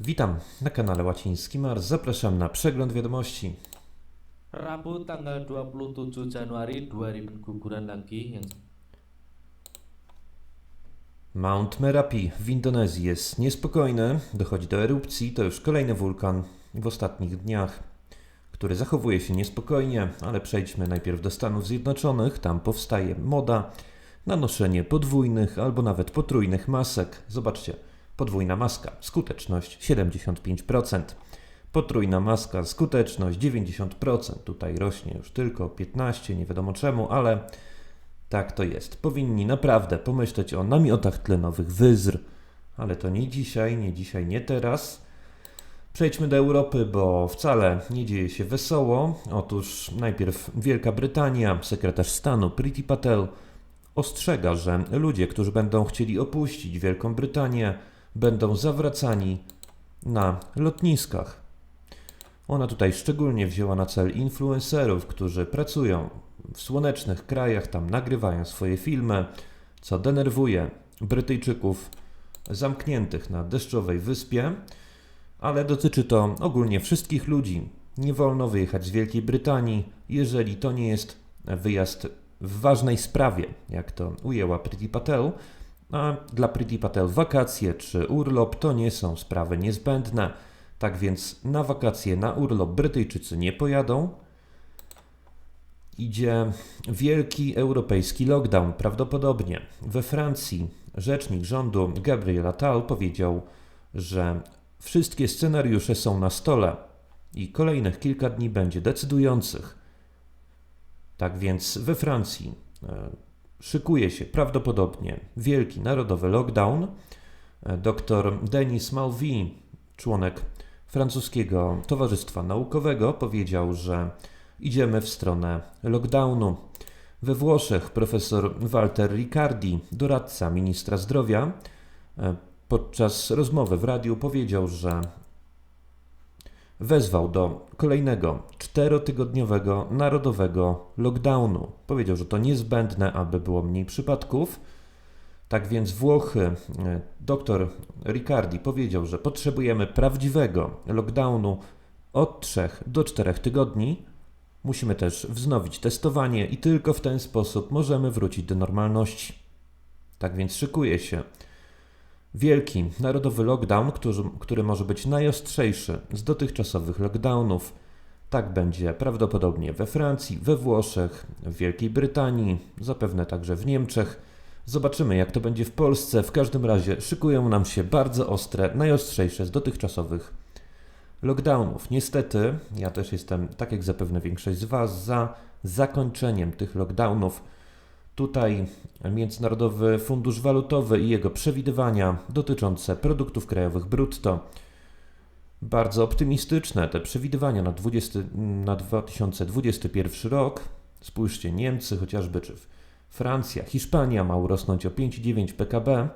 Witam na kanale Łaciński Mars. Zapraszam na przegląd wiadomości. Rabu tanggal 27 Januari 2000 guguran lagi yang Mount Merapi w Indonezji jest niespokojny, dochodzi do erupcji, to już kolejny wulkan w ostatnich dniach, który zachowuje się niespokojnie, ale przejdźmy najpierw do Stanów Zjednoczonych. Tam powstaje moda na noszenie podwójnych albo nawet potrójnych masek. Zobaczcie, podwójna maska, skuteczność 75%. Potrójna maska, skuteczność 90%. Tutaj rośnie już tylko 15, nie wiadomo czemu, ale tak to jest. Powinni naprawdę pomyśleć o namiotach tlenowych Wyzr, ale to nie dzisiaj, nie dzisiaj, nie teraz. Przejdźmy do Europy, bo wcale nie dzieje się wesoło. Otóż najpierw Wielka Brytania, sekretarz stanu Priti Patel ostrzega, że ludzie, którzy będą chcieli opuścić Wielką Brytanię, będą zawracani na lotniskach. Ona tutaj szczególnie wzięła na cel influencerów, którzy pracują w słonecznych krajach, tam nagrywają swoje filmy, co denerwuje Brytyjczyków zamkniętych na deszczowej wyspie, ale dotyczy to ogólnie wszystkich ludzi. Nie wolno wyjechać z Wielkiej Brytanii, jeżeli to nie jest wyjazd w ważnej sprawie, jak to ujęła Priti Patel. A dla Priti Patel wakacje czy urlop to nie są sprawy niezbędne. Tak więc na wakacje, na urlop Brytyjczycy nie pojadą. Idzie wielki europejski lockdown, prawdopodobnie. We Francji rzecznik rządu Gabriel Attal powiedział, że wszystkie scenariusze są na stole i kolejnych kilka dni będzie decydujących. Tak więc we Francji e, szykuje się prawdopodobnie wielki narodowy lockdown. E, Dr Denis Malvi, członek francuskiego Towarzystwa Naukowego, powiedział, że idziemy w stronę lockdownu. We Włoszech profesor Walter Riccardi, doradca ministra zdrowia, e, podczas rozmowy w radiu powiedział, że wezwał do kolejnego czterotygodniowego narodowego lockdownu. Powiedział, że to niezbędne, aby było mniej przypadków. Tak więc Włochy, e, dr Riccardi powiedział, że potrzebujemy prawdziwego lockdownu od 3 do 4 tygodni. Musimy też wznowić testowanie i tylko w ten sposób możemy wrócić do normalności. Tak więc szykuje się wielki narodowy lockdown, który, który może być najostrzejszy z dotychczasowych lockdownów. Tak będzie prawdopodobnie we Francji, we Włoszech, w Wielkiej Brytanii, zapewne także w Niemczech. Zobaczymy, jak to będzie w Polsce. W każdym razie szykują nam się bardzo ostre, najostrzejsze z dotychczasowych lockdownów. Niestety, ja też jestem, tak jak zapewne większość z Was, za zakończeniem tych lockdownów. Tutaj Międzynarodowy Fundusz Walutowy i jego przewidywania dotyczące produktów krajowych brutto. Bardzo optymistyczne te przewidywania na, 20, na 2021 rok. Spójrzcie, Niemcy chociażby, czy Francja, Hiszpania ma urosnąć o 5,9 PKB,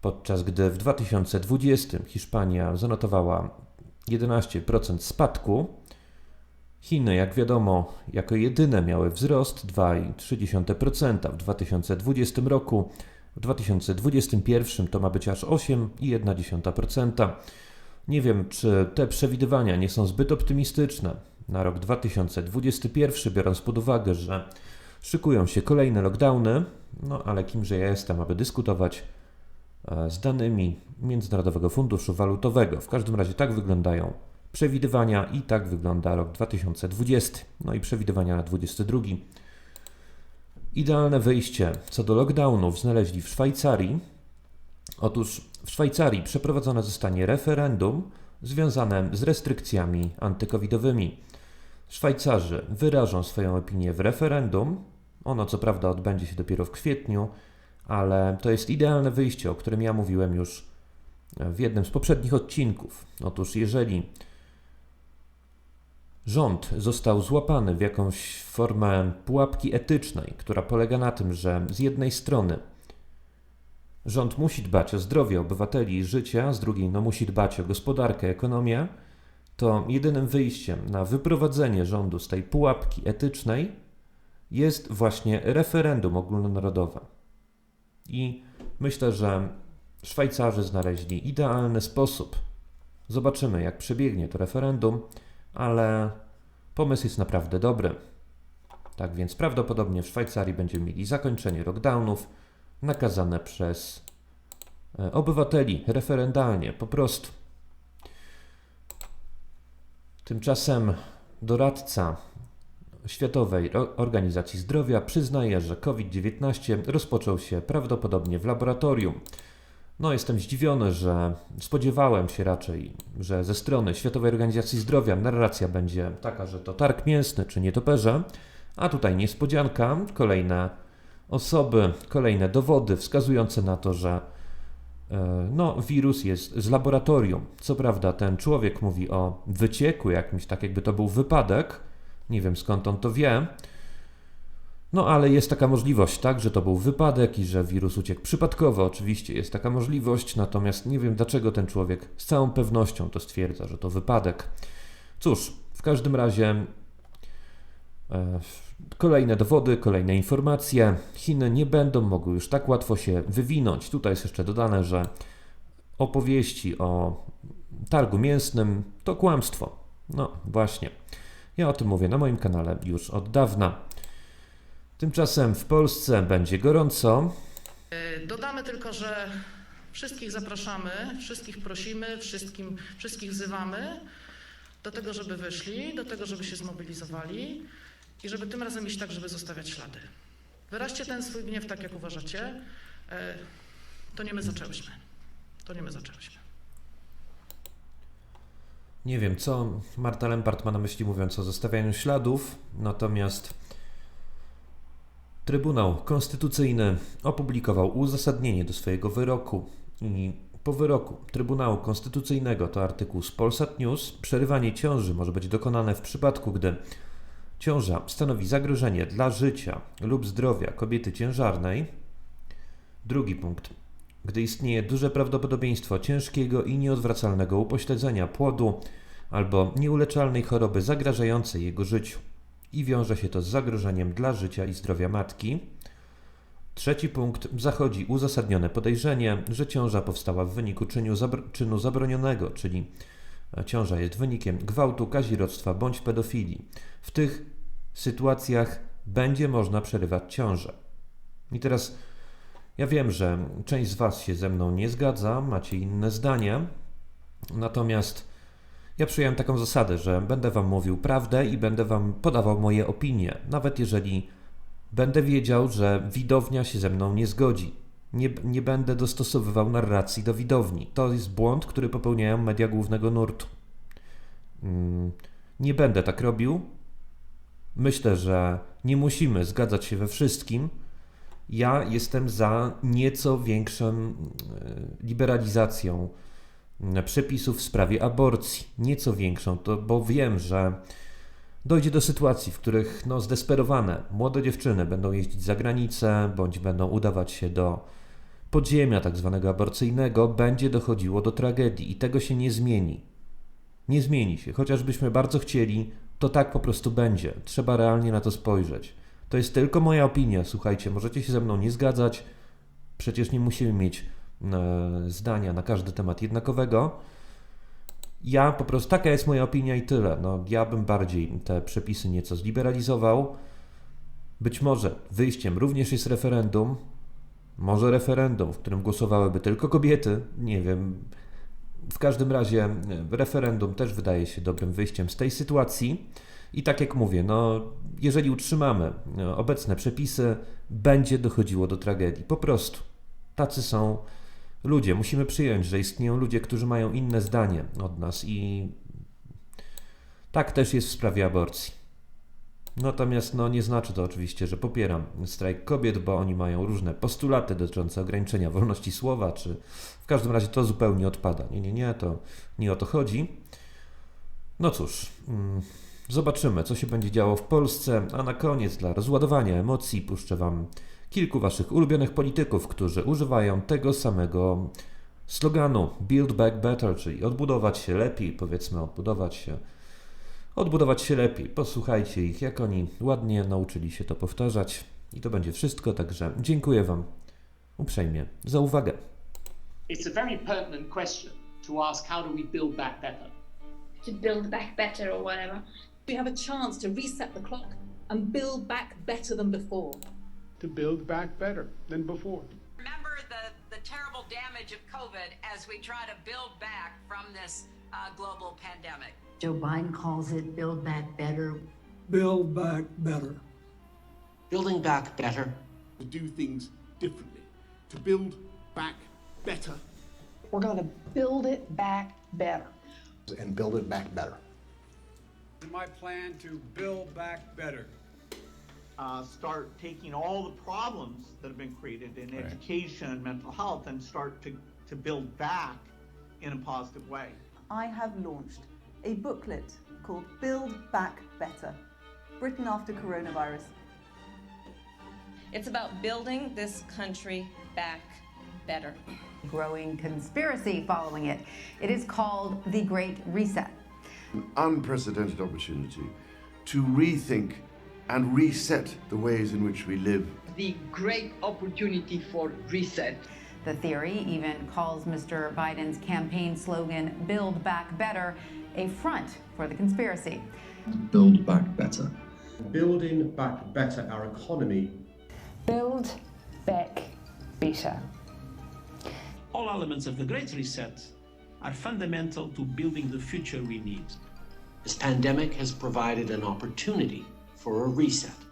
podczas gdy w 2020 Hiszpania zanotowała 11% spadku. Chiny, jak wiadomo, jako jedyne miały wzrost 2,3% w 2020 roku. W 2021 to ma być aż 8,1%. Nie wiem, czy te przewidywania nie są zbyt optymistyczne na rok 2021, biorąc pod uwagę, że szykują się kolejne lockdowny, no ale kimże ja jestem, aby dyskutować e, z danymi Międzynarodowego Funduszu Walutowego. W każdym razie tak wyglądają przewidywania i tak wygląda rok 2020, no i przewidywania na 2022. Idealne wyjście co do lockdownów znaleźli w Szwajcarii. Otóż w Szwajcarii przeprowadzone zostanie referendum związane z restrykcjami antykowidowymi. Szwajcarzy wyrażą swoją opinię w referendum. Ono co prawda odbędzie się dopiero w kwietniu, ale to jest idealne wyjście, o którym ja mówiłem już w jednym z poprzednich odcinków. Otóż jeżeli rząd został złapany w jakąś formę pułapki etycznej, która polega na tym, że z jednej strony rząd musi dbać o zdrowie obywateli i życie, a z drugiej no, musi dbać o gospodarkę, ekonomię, to jedynym wyjściem na wyprowadzenie rządu z tej pułapki etycznej jest właśnie referendum ogólnonarodowe. I myślę, że Szwajcarzy znaleźli idealny sposób. Zobaczymy, jak przebiegnie to referendum, ale pomysł jest naprawdę dobry. Tak więc prawdopodobnie w Szwajcarii będziemy mieli zakończenie lockdownów nakazane przez e, obywateli referendalnie, po prostu. Tymczasem doradca Światowej Organizacji Zdrowia przyznaje, że COVID-19 rozpoczął się prawdopodobnie w laboratorium. No, jestem zdziwiony, że spodziewałem się raczej, że ze strony Światowej Organizacji Zdrowia narracja będzie taka, że to targ mięsny czy nietoperze, a tutaj niespodzianka, kolejne osoby, kolejne dowody wskazujące na to, że e, no, wirus jest z laboratorium. Co prawda, ten człowiek mówi o wycieku jakimś, tak jakby to był wypadek. Nie wiem skąd on to wie. No, ale jest taka możliwość, tak, że to był wypadek i że wirus uciekł przypadkowo. Oczywiście jest taka możliwość, natomiast nie wiem dlaczego ten człowiek z całą pewnością to stwierdza, że to wypadek. Cóż, w każdym razie e, Kolejne dowody, kolejne informacje. Chiny nie będą mogły już tak łatwo się wywinąć. Tutaj jest jeszcze dodane, że opowieści o targu mięsnym to kłamstwo. No właśnie. Ja o tym mówię na moim kanale już od dawna. Tymczasem w Polsce będzie gorąco. Y, Dodamy tylko, że wszystkich zapraszamy, wszystkich prosimy, wszystkim, wszystkich wzywamy do tego, żeby wyszli, do tego, żeby się zmobilizowali i żeby tym razem iść tak, żeby zostawiać ślady. Wyraźcie ten swój gniew tak, jak uważacie. Y, To nie my zaczęłyśmy. To nie my zaczęłyśmy. Nie wiem, co Marta Lempart ma na myśli mówiąc o zostawianiu śladów, natomiast Trybunał Konstytucyjny opublikował uzasadnienie do swojego wyroku i po wyroku Trybunału Konstytucyjnego, to artykuł z Polsat News, przerywanie ciąży może być dokonane w przypadku, gdy ciąża stanowi zagrożenie dla życia lub zdrowia kobiety ciężarnej. Drugi punkt. Gdy istnieje duże prawdopodobieństwo ciężkiego i nieodwracalnego upośledzenia płodu albo nieuleczalnej choroby zagrażającej jego życiu i wiąże się to z zagrożeniem dla życia i zdrowia matki. Trzeci punkt. Zachodzi uzasadnione podejrzenie, że ciąża powstała w wyniku czynu, zabr- czynu zabronionego, czyli e, ciąża jest wynikiem gwałtu, kazirodztwa bądź pedofilii. W tych sytuacjach będzie można przerywać ciążę. I teraz ja wiem, że część z Was się ze mną nie zgadza, macie inne zdania, natomiast ja przyjąłem taką zasadę, że będę Wam mówił prawdę i będę Wam podawał moje opinie, nawet jeżeli będę wiedział, że widownia się ze mną nie zgodzi. Nie, nie będę dostosowywał narracji do widowni. To jest błąd, który popełniają media głównego nurtu. Mm, Nie będę tak robił. Myślę, że nie musimy zgadzać się we wszystkim. Ja jestem za nieco większą e, liberalizacją przepisów w sprawie aborcji. Nieco większą, to, bo wiem, że dojdzie do sytuacji, w których no, zdesperowane młode dziewczyny będą jeździć za granicę, bądź będą udawać się do podziemia tak zwanego aborcyjnego, będzie dochodziło do tragedii i tego się nie zmieni. Nie zmieni się, chociażbyśmy bardzo chcieli, to tak po prostu będzie. Trzeba realnie na to spojrzeć. To jest tylko moja opinia, słuchajcie, możecie się ze mną nie zgadzać, przecież nie musimy mieć zdania na każdy temat jednakowego. Ja po prostu, taka jest moja opinia i tyle. No, ja bym bardziej te przepisy nieco zliberalizował. Być może wyjściem również jest referendum, może referendum, w którym głosowałyby tylko kobiety, nie wiem. W każdym razie e, referendum też wydaje się dobrym wyjściem z tej sytuacji. I tak jak mówię, no, jeżeli utrzymamy e, obecne przepisy, będzie dochodziło do tragedii. Po prostu. Tacy są ludzie. Musimy przyjąć, że istnieją ludzie, którzy mają inne zdanie od nas i tak też jest w sprawie aborcji. Natomiast no, nie znaczy to oczywiście, że popieram strajk kobiet, bo oni mają różne postulaty dotyczące ograniczenia wolności słowa, czy w każdym razie to zupełnie odpada. Nie, nie, nie, to nie o to chodzi. No cóż, mm, zobaczymy, co się będzie działo w Polsce, a na koniec dla rozładowania emocji puszczę Wam kilku Waszych ulubionych polityków, którzy używają tego samego sloganu Build Back Better, czyli odbudować się lepiej, powiedzmy odbudować się odbudować się lepiej. Posłuchajcie ich, jak oni ładnie nauczyli się to powtarzać. I to będzie wszystko, także dziękuję Wam uprzejmie za uwagę. it's a very pertinent question to ask how do we build back better? to build back better or whatever. We have a chance to reset the clock and build back better than before. To build back better than before. remember the, the terrible damage of COVID as we try to build back from this uh, global pandemic. Joe Biden calls it Build Back Better. Build back better. Building back better. To do things differently, to build back better. We're going to build it back better. And build it back better. My plan to build back better. Uh, start taking all the problems that have been created in education and mental health and start to, to build back in a positive way. I have launched a booklet called Build Back Better, Britain after coronavirus. It's about building this country back better. Growing conspiracy following it. It is called the Great Reset. An unprecedented opportunity to rethink and reset the ways in which we live. The great opportunity for reset. The theory even calls Mr. Biden's campaign slogan, Build Back Better, a front for the conspiracy. Build back better. Building back better our economy. Build back better. All elements of the Great Reset are fundamental to building the future we need. This pandemic has provided an opportunity for a reset.